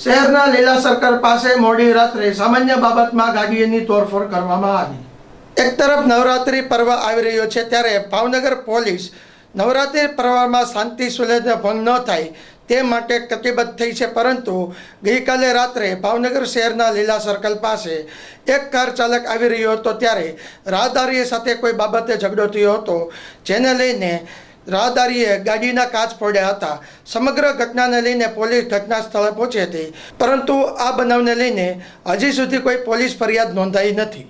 શહેરના લીલા સર્કલ પાસે મોડી રાત્રે સામાન્ય બાબતમાં ગાડીઓની તોડફોડ કરવામાં આવી. એક તરફ નવરાત્રિ પર્વ આવી રહ્યો છે ત્યારે ભાવનગર પોલીસ નવરાત્રિ પર્વમાં શાંતિ સુલેજને ભંગ ન થાય તે માટે કટિબદ્ધ થઈ છે, પરંતુ ગઈકાલે રાત્રે ભાવનગર શહેરના લીલા સર્કલ પાસે એક કાર ચાલક આવી રહ્યો હતો ત્યારે રાહદારીએ સાથે કોઈ બાબતે ઝઘડો થયો હતો, જેને લઈને રાહદારીએ ગાડીના કાચ ફોડ્યા હતા. સમગ્ર ઘટનાને લઈને પોલીસ ઘટના સ્થળે પહોંચી હતી. પરંતુ આ બનાવને લઈને હજી સુધી કોઈ પોલીસ ફરિયાદ નોંધાઈ નથી.